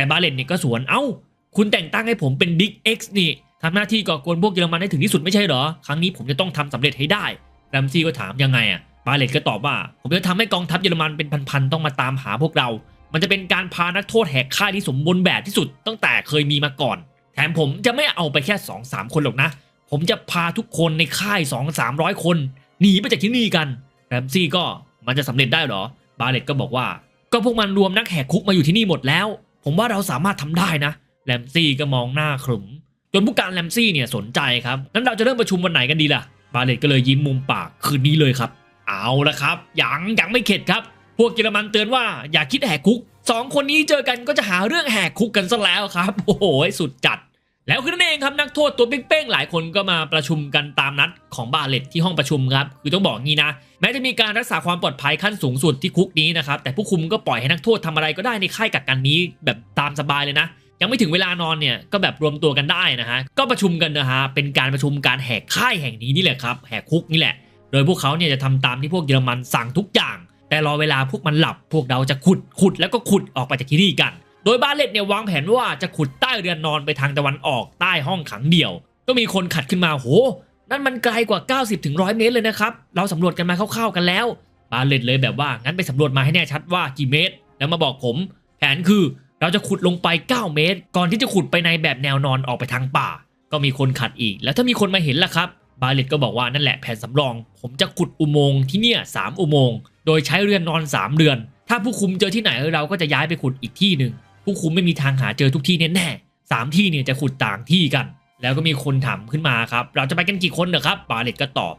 แต่บาเลตเนี่ยก็สวนเอ้า คุณแต่งตั้งให้ผมเป็นบิ๊กเอ็กซ์นี่ทำหน้าที่ก่อกวนพวกเยอรมันให้ถึงที่สุดไม่ใช่เหรอ ครั้งนี้ผมจะต้องทำสำเร็จให้ได้แรมซี่ก็ถามยังไงอะบาเลตก็ตอบว่า ผมจะทำให้กองทัพเยอรมันเป็นพันๆต้องมาตามหาพวกเรา มันจะเป็นการพานักโทษแหกค่ายที่สมบูรณ์แบบที่สุดตั้งแต่เคยมีมาก่อน แถมผมจะไม่เอาไปแค่ 2 3 คนหรอกนะ ผมจะพาทุกคนในค่าย 2 3 0 0 คนหนีไปจากที่นี่กันแรมซี่ก็มันจะสำเร็จได้เหรอ บาเลตก็บอกว่า ก็พวกมันรวมนักแหกคุกมาอยู่ที่นี่หมดแล้ว ผมว่าเราสามารถทำได้นะแรมซี่ก็มองหน้าขรึมจนผู้การแรมซี่เนี่ยสนใจครับนั้นเราจะเริ่มประชุมวันไหนกันดีล่ะ บาเลตก็เลยยิ้มมุมปากคืนนี้เลยครับ เอาละครับยังยังไม่เข็ดครับ พวกเยอรมันเตือนว่าอย่าคิดแหกคุกสองคนนี้เจอกันก็จะหาเรื่องแหกคุกกันซะแล้วครับ โอ้โหสุดจัด แล้วคือนั่นเองครับนักโทษตัวเป้งๆหลายคนก็มาประชุมกันตามนัดของบาเลตที่ห้องประชุมครับคือต้องบอกงี้นะ แม้จะมีการรักษาความปลอดภัยขั้นสูงสุดที่คุกนี้นะครับแต่ผู้คุมก็ปล่อยให้นักโทษทำอะไรก็ได้ในค่ายกักกันนี้แบบตามสบายเลยนะ ยังไม่ถึงเวลานอนเนี่ยก็แบบรวมตัวกันได้นะฮะก็ประชุมกันนะฮะเป็นการประชุมการแหกค่ายแห่งนี้นี่แหละครับแหกคุกนี่แหละ โดยพวกเขาเนี่ยจะทำตามที่พวกเยอรมันสั่งทุกอย่าง แต่รอเวลาพวกมันหลับ พวกเราจะขุดขุดแล้วก็ขุดออกไปจากที่นี่กัน โดยบาเลตเนี่ยวางแผนว่าจะขุดใต้เรือนนอนไปทางตะวันออกใต้ห้องขังเดี่ยว ก็มีคนขัดขึ้นมาโห นั่นมันไกลกว่า 90ถึง100 เมตรเลยนะครับ เราสำรวจกันมาคร่าวๆกันแล้ว บาเลตเลยแบบว่างั้นไปสำรวจมาให้แน่ชัดว่ากี่เมตร แล้วมาบอกผม แผนคือเราจะขุดลงไป 9 เมตร ก่อนที่จะขุดไปในแบบแนวนอนออกไปทางป่า ก็มีคนขัดอีก แล้วถ้ามีคนมาเห็นล่ะครับ บาเลตก็บอกว่านั่นแหละแผนสำรอง ผมจะขุดอุโมงค์ที่เนี่ยสามอุโมงค์ โดยใช้เรือนนอน 3เดือน ถ้าผู้คุมเจอที่ไหนเราก็จะย้ายไปขุดอีกที่หนึ่ง ผู้คุมไม่มีทางหาเจอทุกที่แน่ๆสามที่เนี่ยจะขุดต่างที่กัน แล้วก็มีคนถามขึ้นมาครับ เราจะไปกันกี่คนเหรอครับบาเลตก็ตอบ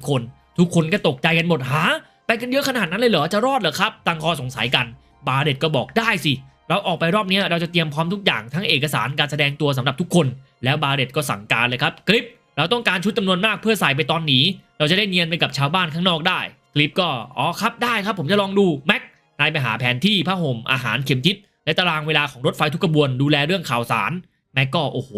250 คน ทุกคนก็ตกใจกันหมดหาไปกันเยอะขนาดนั้นเลยเหรอจะรอดเหรอครับตั้งข้อสงสัยกันบาเลตก็บอกได้สิเราออกไปรอบนี้เราจะเตรียมพร้อมทุกอย่างทั้งเอกสารการแสดงตัวสำหรับทุกคน แล้วบาเลตก็สั่งการเลยครับคลิป เราต้องการชุดจำนวนมากเพื่อใส่ไปตอนหนีเราจะได้เนียนไปกับชาวบ้านข้างนอกได้คลิปก็อ๋อครับได้ครับผมจะลองดูแม็กนายไปหาแผนที่ผ้าห่มอาหารเข็มทิศ และตารางเวลาของรถไฟทุกกระบวนดูแลเรื่องข่าวสารแม็กก็โอ้โห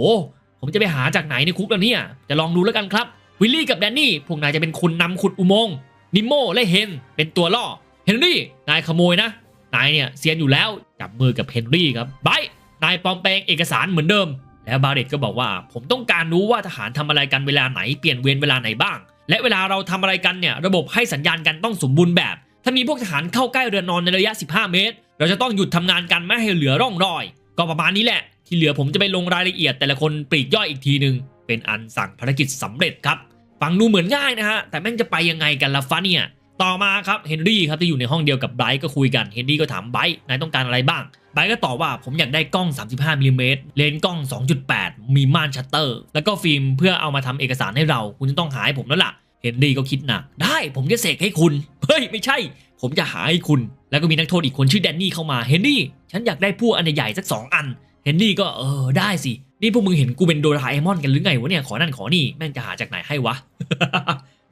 ผมจะไปหาจากไหนในคุกแล้วเนี่ย จะลองดูแล้วกันครับวิลลี่กับแดนนี่พวกนายจะเป็นคนนำขุดอุโมงค์นิโมและเฮนเป็นตัวล่อเฮนรี่นายขโมยนะนายเนี่ยเซียนอยู่แล้วจับมือกับเฮนรี่ครับไบร์ทนายปลอมแปลงเอกสารเหมือนเดิม แล้วบาเรตก็บอกว่า ผมต้องการรู้ว่าทหารทำอะไรกันเวลาไหนเปลี่ยนเวรเวลาไหนบ้าง และเวลาเราทำอะไรกันเนี่ยระบบให้สัญญาณกันต้องสมบูรณ์แบบ ถ้ามีพวกทหารเข้าใกล้เรือนนอนในระยะ 15 เมตร เราจะต้องหยุดทำงานกันไม่ให้เหลือร่องรอย ก็ประมาณนี้แหละ ที่เหลือผมจะไปลงรายละเอียดแต่ละคนปลีกย่อยอีกทีหนึ่งเป็นอันสั่งภารกิจสำเร็จครับฟังดูเหมือนง่ายนะฮะแต่แม่งจะไปยังไงกันล่ะฟ้าเนี่ยต่อมาครับเฮนรี่ครับที่อยู่ในห้องเดียวกับไบรท์ก็คุยกันเฮนรี่ก็ถามไบรท์นายต้องการอะไรบ้างไบรท์ก็ตอบว่าผมอยากได้กล้อง 35มิลลิเมตรเลนส์กล้อง 2.8 มีม่านชัตเตอร์ แล้วก็ฟิล์มเพื่อเอามาทำเอกสารให้เรา คุณจะต้องหาให้ผมแล้วล่ะเฮนรี่ก็คิดหนักได้ผมจะเสกให้คุณ เฮ้ยไม่ใช่ ผมจะหาให้คุณ แล้วก็มีนักโทษอีกคนชื่อแดนนี่เข้ามาเฮนรี่ฉันอยากได้พวกอันใหญ่ๆสักสองอันเฮนรี่ก็เออได้สิ นี่พวกมึงเห็นกูเป็นโดราเอมอนกันหรือไงวะเนี่ยขอนั่นขอนี่แม่งจะหาจากไหนให้วะ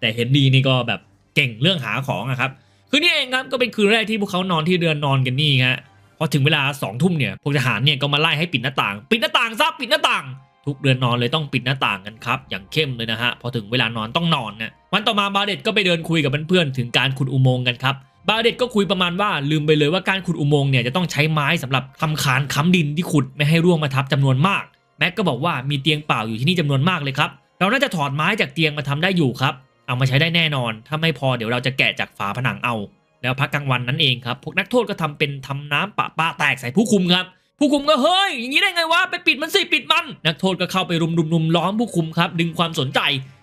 แต่เฮนรี่นี่ก็แบบเก่งเรื่องหาของอะครับคือนี่เองครับก็เป็นคืนแรกที่พวกเขานอนที่เรือนนอนกันนี่ฮะพอถึงเวลาสองทุ่มเนี่ยพวกทหารเนี่ยก็มาไล่ให้ปิดหน้าต่าง ปิดหน้าต่างซะปิดหน้าต่าง ทุกเรือนนอนเลยต้องปิดหน้าต่างกันครับ อย่างเข้มเลยนะฮะ พอถึงเวลานอนต้องนอนนะวันต่อมาบาเดตก็ไปเดินคุยกับเพื่อนๆถึงการขุดอุโมงค์กันครับบาเดตก็คุยประมาณว่าลืมไปเลยว่าการขุดอุโมงค์เนี่ยจะต้องใช้ไม้สำหรับทำคานค้ำดินที่ขุดไม่ให้ร่วงมาทับจำนวนมากแม็กก็บอกว่ามีเตียงเปล่าอยู่ที่นี่จำนวนมากเลยครับเราน่าจะถอดไม้จากเตียงมาทำได้อยู่ครับเอามาใช้ได้แน่นอน ถ้าไม่พอเดี๋ยวเราจะแกะจากฝาผนังเอา แล้วพักกลางวันนั้นเองครับพวกนักโทษก็ทำเป็นทำน้ำปะปาแตกใส่ผู้คุมครับ ผู้คุมก็เฮ้ยอย่างนี้ได้ไงวะไปปิดมันสิปิดมัน นักโทษก็เข้าไปรุมรุมรุมล้อมผู้คุมครับ ดึงความสนใจ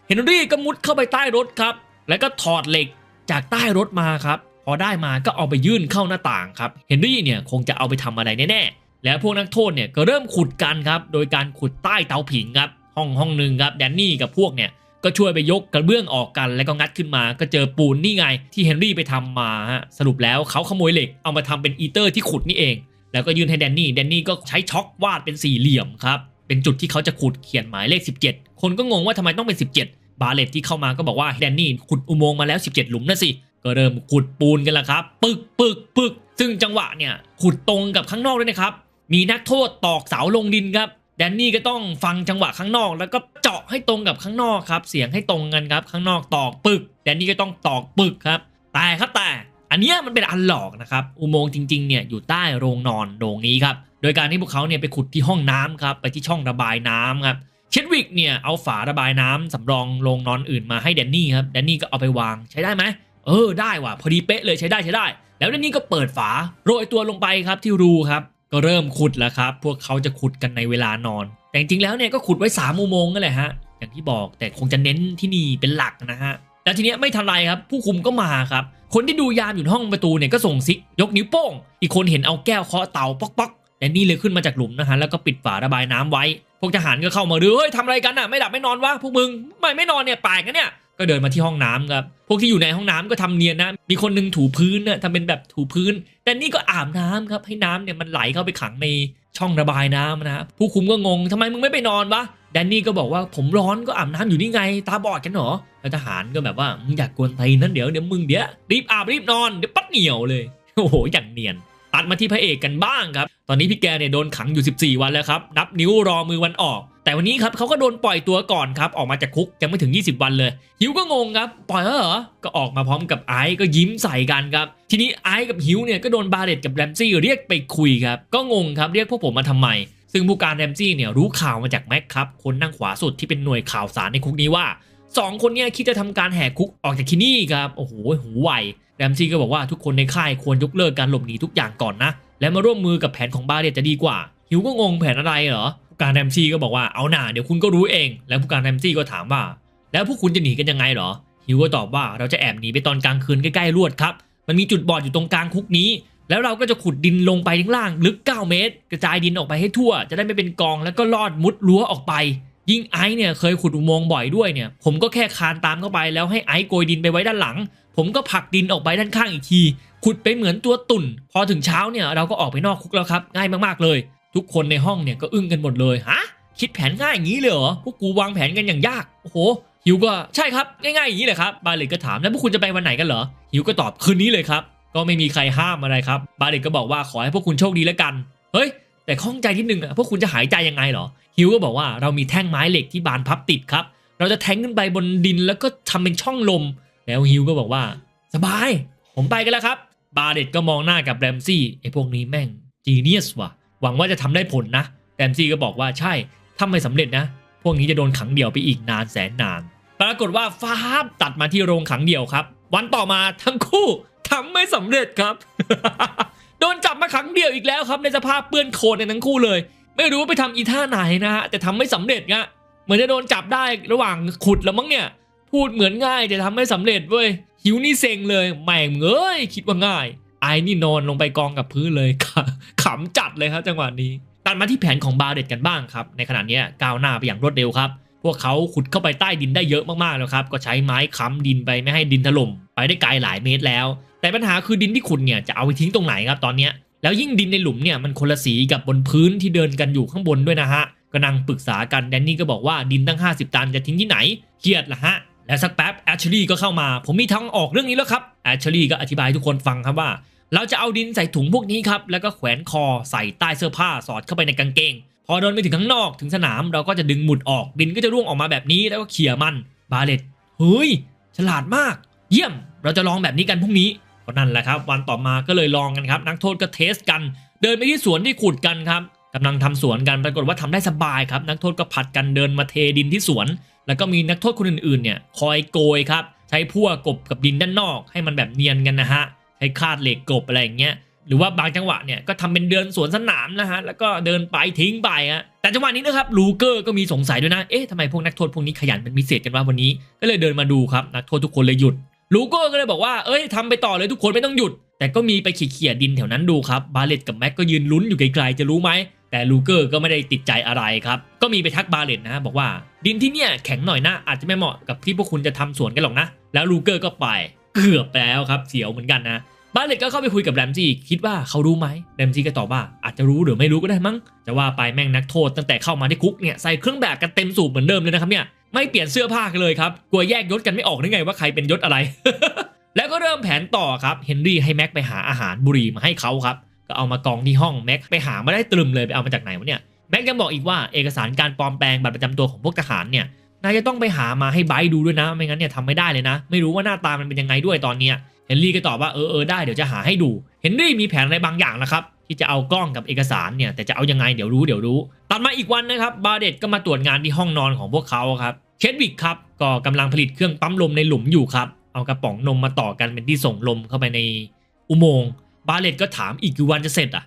เฮนรี่ก็มุดเข้าไปใต้รถครับ แล้วก็ถอดเหล็กจากใต้รถมาครับ พอได้มาก็เอาไปยื่นเข้าหน้าต่างครับ เฮนรี่เนี่ยคงจะเอาไปทำอะไรแน่ๆ แล้วพวกนักโทษเนี่ยก็เริ่มขุดกันครับ โดยการขุดใต้เตาผิงครับ ห้องห้องหนึ่งครับ แดนนี่กับพวกเนี่ยก็ช่วยไปยกกระเบื้องออกกัน แล้วก็งัดขึ้นมา ก็เจอปูนนี่ไง ที่เฮนรี่ไปทำมาฮะสรุปแล้วเขาขโมยเหล็กเอามาทำเป็นอีเตอร์ที่ขุดนี่เอง แล้วก็ยื่นให้แดนนี่แดนนี่ก็ใช้ช็อควาดเป็นสี่เหลี่ยมครับเป็นจุดที่เขาจะขุดเขียนหมายเลข 17 คนก็งงว่าทำไมต้องเป็น 17 บาเลตที่เข้ามาก็บอกว่าแดนนี่ขุดอุโมงค์มาแล้ว 17 หลุมนะสิก็เริ่มขุดปูนกันละครับ ปึกปึกปึกซึ่งจังหวะเนี่ยขุดตรงกับข้างนอกด้วยนะครับ มีนักโทษตอกเสาลงดินครับแดนนี่ก็ต้องฟังจังหวะข้างนอก แล้วก็เจาะให้ตรงกับข้างนอกครับ เสียงให้ตรงกันครับข้างนอกตอกปึกแดนนี่ก็ต้องตอกปึกครับแต่ครับแต่ อันนี้มันเป็นอันหลอกนะครับ อุโมงค์จริงๆเนี่ยอยู่ใต้โรงนอนโรงนี้ครับ โดยการที่พวกเขาเนี่ยไปขุดที่ห้องน้ำครับ ไปที่ช่องระบายน้ำครับ เชดวิกเนี่ยเอาฝาระบายน้ำสำรองโรงนอนอื่นมาให้แดนนี่ครับ แดนนี่ก็เอาไปวางใช้ได้ไหม เออได้ว่ะพอดีเป๊ะเลยใช้ได้ใช้ได้ แล้วแดนนี่ก็เปิดฝาโรยตัวลงไปครับที่รูครับ ก็เริ่มขุดแล้วครับ พวกเขาจะขุดกันในเวลานอน แต่จริงๆแล้วเนี่ยก็ขุดไว้3ามโมงนั่นแหละฮะ อย่างที่บอกแต่คงจะเน้นที่นี่เป็นหลักนะฮะ แล้วทีเนี้ยไม่ทันไรครับ ผู้คุมก็มาครับ คนที่ดูยามอยู่ห้องประตูเนี่ยก็ส่งซิก ยกนิ้วโป้ง อีกคนเห็นเอาแก้วเคาะเตาป๊อกป๊อกแต่นี่เลยขึ้นมาจากหลุมนะฮะแล้วก็ปิดฝาระบายน้ำไว้ พวกทหารก็เข้ามาดูเฮ้ยทำอะไรกันอะไม่หลับไม่นอนวะพวกมึงไม่ไม่นอนเนี่ยแปลกนเนี่ย ก็เดินมาที่ห้องน้ำครับ พวกที่อยู่ในห้องน้ำก็ทำเนียนนะ มีคนหนึงถูพื้นนะทำเป็นแบบถูพื้น แต่นี่ก็อาบน้ำครับ ให้น้ำเนี่ยมันไหลเข้าไปขังในช่องระบายน้ำนะ ผู้คุมก็งงทำไมมึงไม่ไปนอนวะ แดนนี่ก็บอกว่าผมร้อนก็อาบน้ำอยู่นี่ไง ตาบอดกันเหรอ แล้วทหารก็แบบว่ามึงอยากกวนตีนนั่นเดี๋ยวเดี๋ยวมึงเดี๋ยวรีบอาบรีบนอนเดี๋ยวปัดเหนียวเลย โอ้โห อย่างเนียน ตัดมาที่พระเอกกันบ้างครับ ตอนนี้พี่แกเนี่ยโดนขังอยู่ 14 วันแล้วครับ นับนิ้วรอมือวันออก แต่วันนี้ครับเขาก็โดนปล่อยตัวก่อนครับออกมาจากคุกยังไม่ถึง 20 วันเลยหิวก็งงครับปล่อยแล้วเหรอก็ออกมาพร้อมกับไอซ์ก็ยิ้มใส่กันครับทีนี้ไอซ์กับหิวเนี่ยก็โดนบาเรตกับแรมซี่เรียกไปคุยครับก็งงครับเรียกพวกผมมาทำไมซึ่งผู้การแรมซี่เนี่ยรู้ข่าวมาจากแม็กครับคนนั่งขวาสุดที่เป็นหน่วยข่าวสารในคุกนี้ว่าสองคนเนี่ยคิดจะทำการแหกคุกออกจากที่นี่ครับโอ้โหหูไวแรมซี่ก็บอกว่าทุกคนในค่ายควรยกเลิกการหลบหนีทุกอย่างก่อนนะ และมาร่วมมือกับแผนของบาเรตจะดีกว่าหิวก็งงแผนอะไรเหรอ การแรมซี่ก็บอกว่าเอาหน่าเดี๋ยวคุณก็รู้เอง แล้วผู้การแรมซี่ก็ถามว่า แล้วพวกคุณจะหนีกันยังไงเหรอหิวก็ตอบว่าเราจะแอบหนีไปตอนกลางคืนใกล้ๆลวดครับ มันมีจุดบอดอยู่ตรงกลางคุกนี้ แล้วเราก็จะขุดดินลงไปข้างล่างลึก 9 เมตร กระจายดินออกไปให้ทั่ว จะได้ไม่เป็นกองแล้วก็ลอดมุดรั้วออกไป ยิ่งไอซ์เนี่ยเคยขุดอุโมงค์บ่อยด้วยเนี่ย ผมก็แค่คานตามเข้าไปแล้วให้ไอซ์โกยดินไปไว้ด้านหลัง ผมก็ผลักดินออกไปด้านข้างอีกที ขุดไปเหมือนตัวตุ่น พอถึงเช้าเนี่ยเราก็ออกไปนอกคุกแล้วครับง่ายมากๆเลย ทุกคนในห้องเนี่ยก็อึ้งกันหมดเลยฮะคิดแผนง่ายอย่างนี้เลยเหรอพวกกูวางแผนกันอย่างยากโอ้โหหิวก็ใช่ครับง่ายๆอย่างนี้เลยครับบาเลตก็ถามแล้วพวกคุณจะไปวันไหนกันเหรอหิวก็ตอบคืนนี้เลยครับก็ไม่มีใครห้ามอะไรครับ บาเลตก็บอกว่าขอให้พวกคุณโชคดีแล้วกัน เฮ้ย แต่ข้องใจนิดนึงอะพวกคุณจะหายใจยังไงเหรอ ฮิวก็บอกว่าเรามีแท่งไม้เหล็กที่บานพับติดครับ เราจะแทงขึ้นไปบนดินแล้วก็ทำเป็นช่องลม แล้วฮิวก็บอกว่า สบาย ผมไปกันแล้วครับ บาเลตก็มองหน้ากับแรมซี่ไอ้พวกนี้แม่งจีเนียสว่ะ หวังว่าจะทำได้ผลนะแรมซี่ก็บอกว่าใช่ถ้าไม่สำเร็จนะ พวกนี้จะโดนขังเดี่ยวไปอีกนานแสนนาน ปรากฏว่าฟ้าบตัดมาที่โรงขังเดี่ยวครับ วันต่อมาทั้งคู่ทำไม่สำเร็จครับ โดนจับมาขังเดี่ยวอีกแล้วครับ ในสภาพเปื้อนโคลนในทั้งคู่เลย ไม่รู้ว่าไปทำอีท่าไหนนะฮะแต่ทำไม่สำเร็จงะเหมือนจะโดนจับได้ระหว่างขุดแล้วมั้งเนี่ย พูดเหมือนง่ายแต่ทำไม่สำเร็จเว้ยหิวนี่เซ็งเลยแม่งเอ้ยคิดว่าง่าย ไอ้นี่นอนลงไปกองกับพื้นเลยขำจัดเลยครับจังหวะนี้ตัดมาที่แผนของบาเดตกันบ้างครับ ในขณะนี้ก้าวหน้าไปอย่างรวดเร็วครับ พวกเขาขุดเข้าไปใต้ดินได้เยอะมากๆแล้วครับ ก็ใช้ไม้ค้ำดินไปไม่ให้ดินถล่ม ไปได้ไกลหลายเมตรแล้ว แต่ปัญหาคือดินที่ขุดเนี่ยจะเอาไปทิ้งตรงไหนครับตอนนี้แล้วยิ่งดินในหลุมเนี่ยมันคนละสีกับบนพื้นที่เดินกันอยู่ข้างบนด้วยนะฮะก็นั่งปรึกษากันแดนนี่ก็บอกว่าดินตั้ง 50 ตันจะทิ้งที่ไหนเครียดละฮะ และสักแป๊บแอชลีย์ก็เข้ามา ผมมีทางออกเรื่องนี้แล้วครับแอชลีย์ก็อธิบายทุกคนฟังครับว่า เราจะเอาดินใส่ถุงพวกนี้ครับ แล้วก็แขวนคอใส่ใต้เสื้อผ้าสอดเข้าไปในกางเกง พอเดินไปถึงข้างนอกถึงสนามเราก็จะดึงหมุดออกดินก็จะร่วงออกมาแบบนี้แล้วก็เขี่ยมันบาเลตเฮ้ยฉลาดมาก เยี่ยม เราจะลองแบบนี้กันพรุ่งนี้ก็นั่นแหละครับ วันต่อมาก็เลยลองกันครับ นักโทษก็เทสกัน เดินไปที่สวนที่ขุดกันครับ กำลังทำสวนกันปรากฏว่าทำได้สบายครับ นักโทษก็ผัดกันเดินมาเทดินที่สวน แล้วก็มีนักโทษคนอื่นๆเนี่ยคอยโกยครับ ใช้พั่วกบกับดินด้านนอก ให้มันแบบเนียนกันนะฮะใช้คาดเหล็กกบอะไรอย่างเงี้ยหรือว่าบางจังหวะเนี่ยก็ทำเป็นเดินสวนสนามนะฮะแล้วก็เดินไปทิ้งไปฮะแต่จังหวะนี้นะครับลูเกอร์ก็มีสงสัยด้วยนะเอ๊ะทำไมพวกนักโทษพวกนี้ขยันเป็นพิเศษกันวะวันนี้ ก็เลยเดินมาดูครับนักโทษทุกคนเลยหยุดลูโก้ก็เลยบอกว่าเอ้ยทำไปต่อเลยทุกคนไม่ต้องหยุด แต่ก็มีไปเขี่ยดินแถวนั้นดูครับบาเลตกับแม็กก็ยืนลุ้นอยู่ไกลๆจะรู้ไหม แต่ลูเกอร์ก็ไม่ได้ติดใจอะไรครับ ก็มีไปทักบาเลตนะ บอกว่า ดินที่เนี่ยแข็งหน่อยนะ อาจจะไม่เหมาะกับที่พวกคุณจะทำสวนกันหรอกนะ แล้วลูเกอร์ก็ไปเกือบไปแล้วครับเสียวเหมือนกันนะบาเลตก็เข้าไปคุยกับแรมซี่คิดว่าเขารู้ไหมแรมซี่ก็ตอบว่าอาจจะรู้หรือไม่รู้ก็ได้มั้งจะว่าไปแม่งนักโทษตั้งแต่เข้ามาที่คุกเนี่ยใส่เครื่องแบบกันเต็มสูบเหมือนเดิมเลยนะครับเนี่ยไม่เปลี่ยนเสื้อผ้ากันเลยครับกลัวแยกยศกันไม่ออกได้ไงว่าใครเป็นยศอะไร แล้วก็เริ่มแผนต่อครับเฮนรี่ให้แม็กไปหาอาหารบุหรี่มาให้เขาครับ ก็เอามากองที่ห้องแม็กไปหามาได้ตรึมเลยไปเอามาจากไหนวะเนี่ยแม็กยังบอกอีกว่าเอกสารการปลอมแปลงบัตรประจำตัวของพวกทหารเนี่ยนายจะต้องไปหามาให้ไบดูด้วยนะ ไม่งั้นเนี่ยทำไม่ได้เลยนะ ไม่รู้ว่าหน้าตามันเป็นยังไงด้วยตอนเนี้ยเฮนรี่ก็ตอบว่าเออเออได้เดี๋ยวจะหาให้ดู เฮนรี่มีแผนอะไรบางอย่างนะครับที่จะเอากล้องกับเอกสารเนี่ยแต่จะเอายังไงเดี๋ยวรู้เดี๋ยวรู้ตัดมาอีกวันนะครับบาเดตก็มาตรวจงานที่ห้องนอนของพวกเขาครับเชดวิกครับก็กำลังผลิตเครื่องปั๊มลมในหลุมอยู่ครับเอากระป๋องนมมาต่อกันเป็นที่ส่งลมเข้าไปในอุโมงค์ บาเลตก็ถามอีกกี่วันจะเสร็จอะ